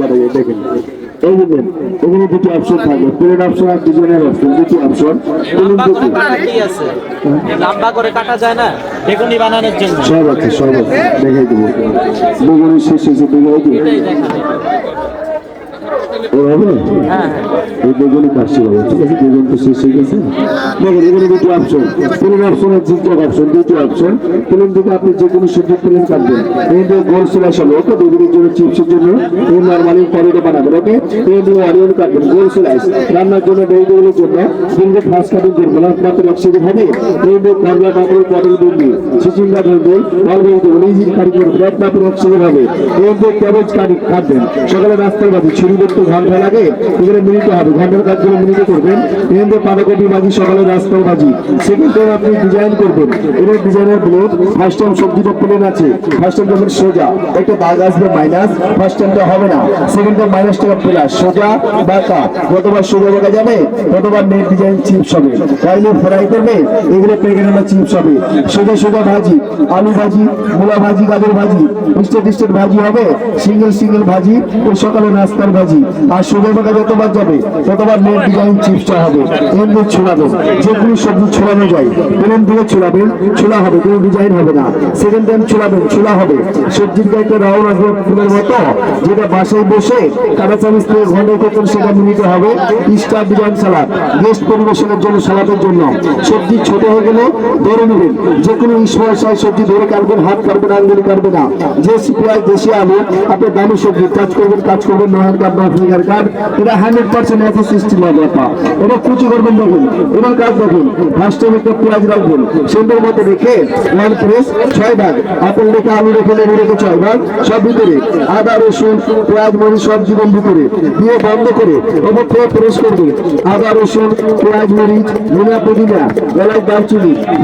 যায় দেখেন। এই এখানে দুটি অপশন থাকবে। প্লেন অপশন আর ডিজাইনের অপশন দুটি অপশন লম্বা করে কাটা কি আছে? লম্বা করে কাটা যায় না বেগুনি বানানোর জন্য। সব আছে সব আছে। দেখে দেবো। বেগুনি শেষ হয়েছে দেখে দেবো হবে হ্যাঁ এই বেগুনি কাটছে হবে ঠিক আছে? বেগুন তো শেষ হয়ে গেছে। দেখেন এখানে দুটি অপশন প্লেন অপশন আর অপশন দুটি অপশন প্লেন থেকে আপনি যে কোনো সবজি প্লেন কাটবেন এই দিয়ে গোল হবে ওকে বেগুনের জন্য চিপসের জন্য। এই নর্মালি বানাবেন ওকে এই দিয়ে অনিয়ন কাটবেন গোল রান্নার জন্য ভেজিটেবলের জন্য। কাটিং করবেন হবে। এই দিয়ে করলা পাপড় পটল ধরবেন এই কাটিং করবেন হবে। এই দিয়ে ক্যাবেজ কাটি কাটবেন। সকালে রাস্তার বাজি ছুরি করতে ঘণ্টা লাগে এখানে মিনিটে হবে। ঘণ্টার কাজগুলো মিনিটে করবেন। এখান থেকে বাঁধাকপি ভাজি সকালে রাস্তার ভাজি সেকেন্ড টাইম আপনি ডিজাইন করবেন। এবার ডিজাইনের ব্লেড ফার্স্ট টাইম সবজিটা প্লেন আছে। ফার্স্ট টাইম যখন সোজা, একটা দাগ আসবে মাইনাস ফার্স্ট টাইমটা হবে না। সেকেন্ড টাইম মাইনাস টাকা প্লাস সোজা বাঁকা কতবার সোজা দেখা যাবে কতবার নেট ডিজাইন চিপস হবে। অয়েলে ফ্রাই করবে, এগুলো পেগেনা চিপস হবে। সোজা সোজা ভাজি, আলু ভাজি, মূলা ভাজি, গাজর ভাজি স্টেট স্টেট ভাজি হবে সিঙ্গেল সিঙ্গেল ভাজি ওই সকালে নাস্তার ভাজি। আর বাঁকা যতবার যাবে, ততবার নেট ডিজাইন চিপসটা হবে। এমনি ছোড়াবেন যে কোনো সবজি ছোড়ানো যায়। প্লেন দিয়ে ছোড়াবেন ছোলা হবে, কোনো ডিজাইন হবে না। সেকেন্ড টাইম ছোড়াবেন ছোলা হবে। সবজির গাইতে রাউন্ড আসবে ফুলের মতো, যেটা বাসায় বসে কাটা চামিচ থেকে ঘণ্টা করতেন সেটা মিনিটে হবে। স্টার ডিজাইন সালাদ গেস্ট পরিবেশনের জন্য, সালাদের জন্য। সবজি ছোট হয়ে গেলে ধরে নেবেন। যে কোনো সাইজ সবজি ধরে কাটবেন, হাত কাটবেন, আঙ্গুলি কাটবে না। যে পেঁয়াজ দেশি আলু, আপনি দামি সবজি, কাজ করবেন কাজ করবেন নহার কাট বা কাট এটা হান্ড্রেড পার্সেন্ট আছে কুচি করবেন দেখুন এবার কাজ দেখুন ফার্স্ট পেঁয়াজ রাখবেন। রেখে ওয়ান ছয় ভাগ, আপেল রেখে আলু রেখে লেবু রেখে ছয় ভাগ, সব ভিতরে আদা, রসুন, পেঁয়াজ সব জীবন ভিতরে দিয়ে বন্ধ করে করবে আদা, রসুন, পেঁয়াজ পুদিনা গলায়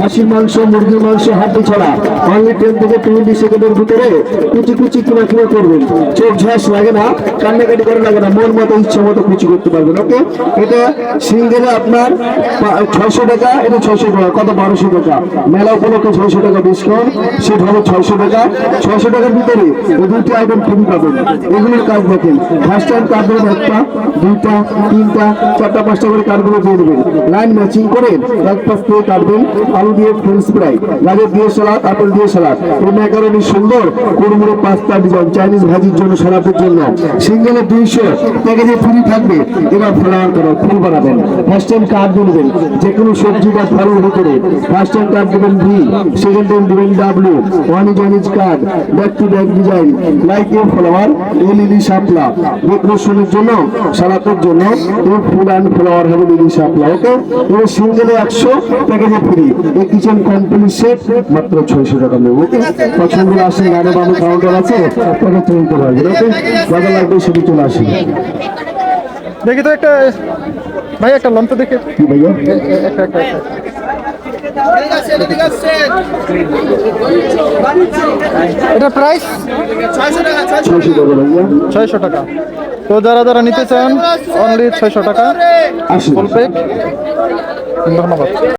হাসির মাংস, মুরগির মাংস, হাড্ডি ছড়া অনলি টেন থেকে টোয়েন্টি সেকেন্ডের ভিতরে কুচি কুচি কিনা কিনা করবেন। চোখ ঝাঁস লাগে না, কান্নাকাটি করে লাগে না। মন মতো, ইচ্ছা মতো কুচি করতে পারবেন, ওকে? এটা সিঙ্গেলে আপনার ছয়শো টাকা, এটা ছয়শো টাকা, কত? বারোশো টাকা। মেলা উপলক্ষে ছয়শো টাকা ডিসকাউন্ট সেটা হবে ছয়শো টাকা। ছয়শো টাকার ভিতরে দুটি আইটেম ফ্রি পাবেন। এগুলোর কাজ দেখেন। ফার্স্ট টাইম কাটবেন একটা, দুইটা, তিনটা, চারটা, পাঁচটা করে কার্ডগুলো দিয়ে দেবেন। লাইন ম্যাচিং করে এক পাশ দিয়ে কাটবেন আলু দিয়ে ফ্রেঞ্চ ফ্রাই গাজর দিয়ে সালাদ আপেল দিয়ে সালাদ এই ম্যাকারনি সুন্দর, কুড়মুড়ো পাস্তা ডিজাইন চাইনিজ ভাজির জন্য, সালাদের জন্য। সিঙ্গেলে দুইশো প্যাকেজে ফ্রি থাকবে, এবার ফ্লাওয়ার করো, ফুল বানাবেন। ফার্স্ট টাইম কার্ড দিবেন যে কোনো সবজি বা ফলের ভিতরে। ফার্স্ট টাইম কার্ড দিবেন ভি সেকেন্ড টাইম দিবেন W one is one is card back to back design like a flower LED শাপলা। ডেকোরেশনের জন্য সালাতের জন্য এই ফুল অ্যান্ড ফ্লাওয়ার হবে লিলি শাপলা ওকে এবার সিঙ্গেলে একশো, প্যাকেজে ফ্রি। এই কিচেন কমপ্লিট সেট মাত্র ছয়শো টাকা নেব ওকে পছন্দ আসে গানে বামে কাউন্টার আছে তবে তুলতে পারবেন ওকে যাদের লাগবে সেটি চলে আসেন দেখি তো একটা ভাই একটা লন্ত দেখে। একটা। এটা প্রাইস ছয়শো টাকা তো যারা যারা নিতে চান অনলি ছয়শো টাকা। ফুল প্যাক ধন্যবাদ।